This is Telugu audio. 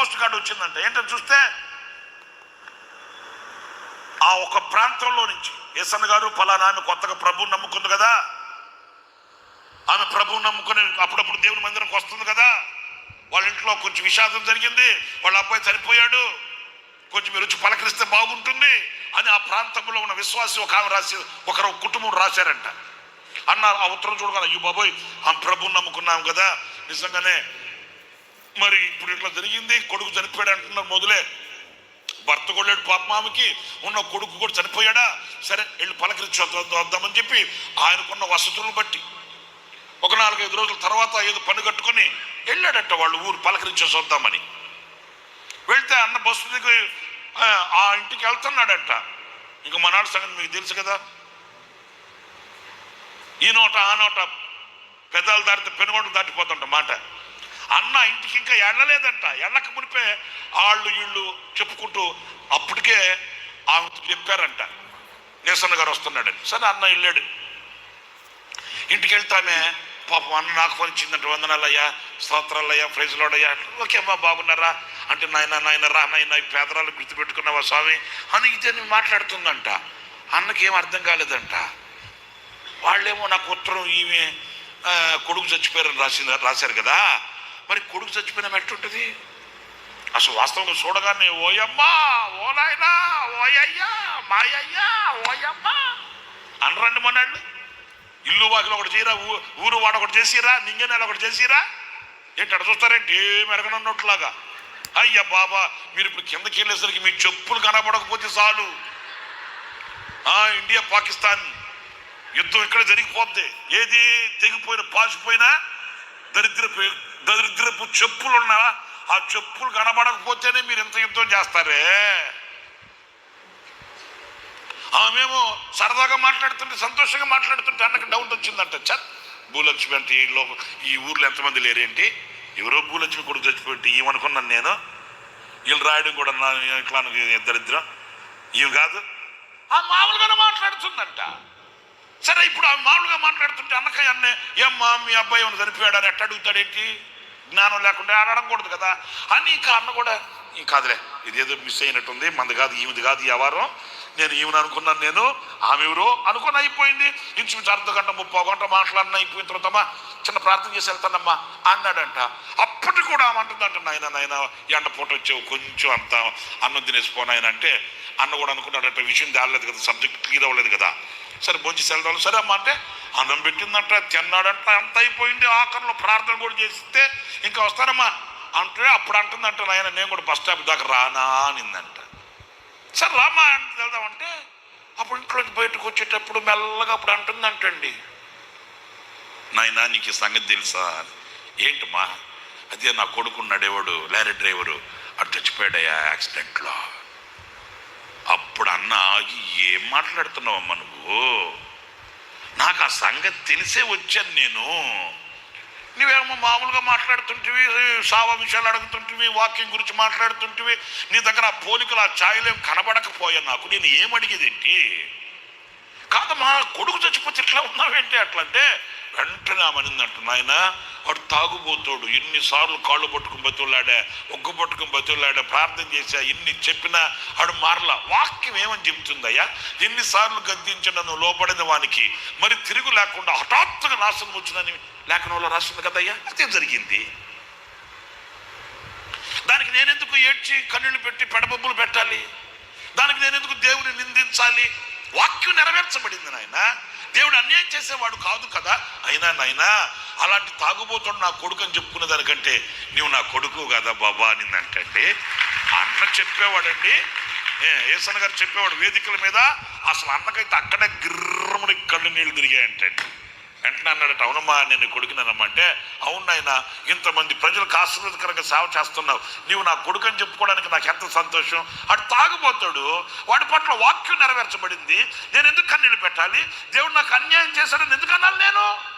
పోస్ట్ కార్డు వచ్చిందంట. ఏంటని చూస్తే ఆ ఒక ప్రాంతంలో నుంచి ఎస్ఎన్ గారు ఫలానా ఆమె కొత్తగా ప్రభువు నమ్ముకుంది కదా. ఆమె ప్రభువు నమ్ముకుని అప్పుడప్పుడు దేవుని మందిరంకి వస్తుంది కదా. వాళ్ళ ఇంట్లో కొంచెం విషాదం జరిగింది. వాళ్ళ అబ్బాయి చనిపోయాడు. కొంచెం మీరు వచ్చి పలకరిస్తే బాగుంటుంది అని ఆ ప్రాంతంలో ఉన్న విశ్వాసి ఒక ఆమె రాసి ఒకరు కుటుంబం రాశారంట. అన్నారు ఆ ఉత్తరం చూడగల. అయ్యో బాబోయ్ ఆ ప్రభువు నమ్ముకున్నాం కదా. నిజంగానే మరి ఇప్పుడు ఇట్లా జరిగింది కొడుకు చనిపోయాడు అంటున్నారు మొదలే. భర్త కొళ్ళాడు పాపమామకి ఉన్న కొడుకు కూడా చనిపోయాడా? సరే వెళ్ళి పలకరించి వద్దామని చెప్పి ఆయనకున్న వసతులను బట్టి ఒక నాలుగైదు రోజుల తర్వాత ఏదో పని కట్టుకొని వెళ్ళాడట వాళ్ళు ఊరు పలకరించేసి వద్దామని. వెళ్తే అన్న బస్సు దిగి ఆ, ఆ ఇంటికి వెళ్తున్నాడట. ఇంకా మనాడు సంగతి మీకు తెలుసు కదా. ఈ నోట ఆ నోట పెదాలు దాటితే పెనుగొండ దాటిపోతుంట మాట. అన్న ఇంటికి ఇంకా వెళ్ళలేదంట వెళ్ళక మునిపే వాళ్ళు వీళ్ళు చెప్పుకుంటూ అప్పటికే ఆమె చెప్పారంట. నిరసన గారు వస్తున్నాడని. సరే అన్న వెళ్ళాడు. ఇంటికి వెళ్తామే పాపం అన్న నాకు ఫోన్ ఇచ్చిందంటే. వందనాలయ్యా స్తోత్రాలయ్యా ప్రైజ్లోడయ్యా ఓకే అమ్మా బాగున్నారా? అంటే నాయన నాయన రా నాయన ఈ పేదరాలు గుర్తుపెట్టుకున్నావా స్వామి? అని ఇదే మాట్లాడుతుందంట. అన్నకి ఏం అర్థం కాలేదంట. వాళ్ళేమో నాకు ఉత్తరం ఈమె కొడుకు చచ్చిపోయారని రాసింది రాశారు కదా. మరి కొడుకు చచ్చిపోయిన ఎట్టుంటుంది అసలు వాస్తవంగా చూడగానే ఓయమ్మా ఓ నాయనా ఓయయ్యా మాయయ్యా ఓయమ్మా అనరండి మొన్నాళ్ళు ఇల్లు వాకిలు ఒకటి చేయరా ఊ- ఊరు వాడు ఒకటి చేసిరా నింగ ఒకటి చేసిరా? ఏంటి అడ చూస్తారేంటి? ఏం అయ్యా బాబా మీరు ఇప్పుడు కిందకి వెళ్ళేసరికి మీ చెప్పులు కనపడకపోతే చాలు. ఇండియా పాకిస్తాన్. యుద్ధం ఇక్కడ జరిగిపోద్ది. ఏది తెగిపోయిన పాసిపోయినా దరిద్రపు దరిద్రపు చెప్పులున్నా ఆ చెప్పులు కనబడకపోతేనే మీరు ఇంత యుద్ధం చేస్తారే? ఆమెమో సరదాగా మాట్లాడుతుంటే సంతోషంగా మాట్లాడుతుంటే అన్నకి డౌట్ వచ్చిందంట. చత్ భూలక్ష్మి అంటే ఈ లోప ఈ ఊర్లో ఎంతమంది లేరేంటి? ఎవరో భూలక్ష్మి కొడుకు చచ్చిపోయింది ఏమనుకున్నాను నేను. వీళ్ళు రాయడం కూడా నా ఇట్లా దరిద్రం. ఇవి కాదు. ఆ మామూలుగానే మాట్లాడుతుందంట. సరే ఇప్పుడు ఆ మామూలుగా మాట్లాడుతుంటే అన్నకయ్య అన్నే ఏమ్మా మీ అబ్బాయి ఏమైనా చనిపోయాడని ఎట్ట అడుగుతాడేంటి? జ్ఞానం లేకుండా ఆడకూడదు కదా. అని ఇంకా అన్న కూడా ఈ కాదులే ఇదేదో మిస్ అయినట్టుంది మంది కాదు ఈమెది కాదు వ్యవహారం. నేను ఈమెను అనుకున్నాను నేను ఆమె ఎవరో అనుకుని అయిపోయింది. ఇంచుమించు అర్ధ గంట ముప్పై గంట మాట్లాడిన అయిపోయిన తర్వాత చిన్న ప్రార్థన చేసి వెళ్తానమ్మా అన్నాడంట. అప్పటి కూడా ఆమె అంటుందంట నాయన నాయన ఎండ పూట వచ్చావు కొంచెం అంత అన్నం తినేసిపోను ఆయన అంటే అన్న కూడా అనుకున్నాడంట విషయం దాడలేదు కదా సబ్జెక్ట్ క్లియర్ అవ్వలేదు కదా. సరే భోజనం వెళ్దాం సరే అమ్మ అంటే అన్నం పెట్టిందంట తిన్నాడంట అంత అయిపోయింది. ఆఖరిలో ప్రార్థన కూడా చేస్తే ఇంకా వస్తానమ్మా అంటే అప్పుడు అంటుందంట నాయన నేను కూడా బస్ స్టాప్ దాకా రానా అనిందంట. సరే రామా అంటే వెళ్దామంటే అప్పుడు ఇంట్లోకి బయటకు వచ్చేటప్పుడు మెల్లగా అప్పుడు అంటుందంటండి. నాయన నీకు ఈ సంగతి తెలుసా? ఏంటమ్మా? అదే నా కొడుకున్నాడేవాడు లారీ డ్రైవరు. అటు చచ్చిపోయాడయ్యా యాక్సిడెంట్లో. అప్పుడు అన్న ఏం మాట్లాడుతున్నావమ్మా నువ్వు? నాకు ఆ సంగతి తెలిసే వచ్చాను నేను. నువ్వేమో మామూలుగా మాట్లాడుతుంటివి సావ విషయాలు అడుగుతుంటివి వాకింగ్ గురించి మాట్లాడుతుంటివి. నీ దగ్గర ఆ పోలికలు ఆ ఛాయలేం కనబడకపోయా నాకు. నేను ఏమడిగేదేంటి కాదు మా కొడుకు చచ్చిపోతే ఇట్లా ఉన్నావేంటి అట్లా అంటే వెంటనే ఆమెనిందంటున్నాయన నాయన వాడు తాగుబోతాడు. ఎన్నిసార్లు కాళ్ళు పట్టుకుని బతులాడా ఒగ్గు పట్టుకుని బతులాడా ప్రార్థన చేశా ఎన్ని చెప్పినా ఆడు మారలా. వాక్యం ఏమని చెబుతుందయ్యా? ఎన్నిసార్లు గద్దించిన నువ్వు లోపడిన వానికి మరి తిరుగు లేకుండా హఠాత్తుగా నాశనం వచ్చిందని లేఖనంలో రాస్తుంది కదయ్యా? అదే జరిగింది. దానికి నేనెందుకు ఏడ్చి కన్నీళ్ళు పెట్టి పెడబొబ్బులు పెట్టాలి? దానికి నేనెందుకు దేవుని నిందించాలి? వాక్యం నెరవేర్చబడింది నాయన. దేవుడు అన్యాయం చేసేవాడు కాదు కదా? అయినా నాయనా అలాంటి తాగుబోతుడు నా కొడుకు అని చెప్పుకునే దానికంటే నువ్వు నా కొడుకు కదా బాబా అనిందంటండి. ఆ అన్న చెప్పేవాడండి. ఏ, ఏసన్న గారు చెప్పేవాడు వేదికల మీద అసలు అన్నకైతే అక్కడే గిర్రముని కళ్ళు నీళ్ళు తిరిగాయంటండి. వెంటనే అన్నాడట అవునమ్మా నేను కొడుకున్నానమ్మా అంటే అవును ఇంతమంది ప్రజలకు ఆశీర్వదకరంగా సేవ చేస్తున్నావు. నీవు నా కొడుకు అని చెప్పుకోవడానికి నాకు ఎంత సంతోషం? అటు తాగుపోతాడు వాడి పట్ల వాక్యం నెరవేర్చబడింది. నేను ఎందుకు కన్నీళ్ళు పెట్టాలి? దేవుడు నాకు అన్యాయం చేశాడని ఎందుకు అన్నాను నేను?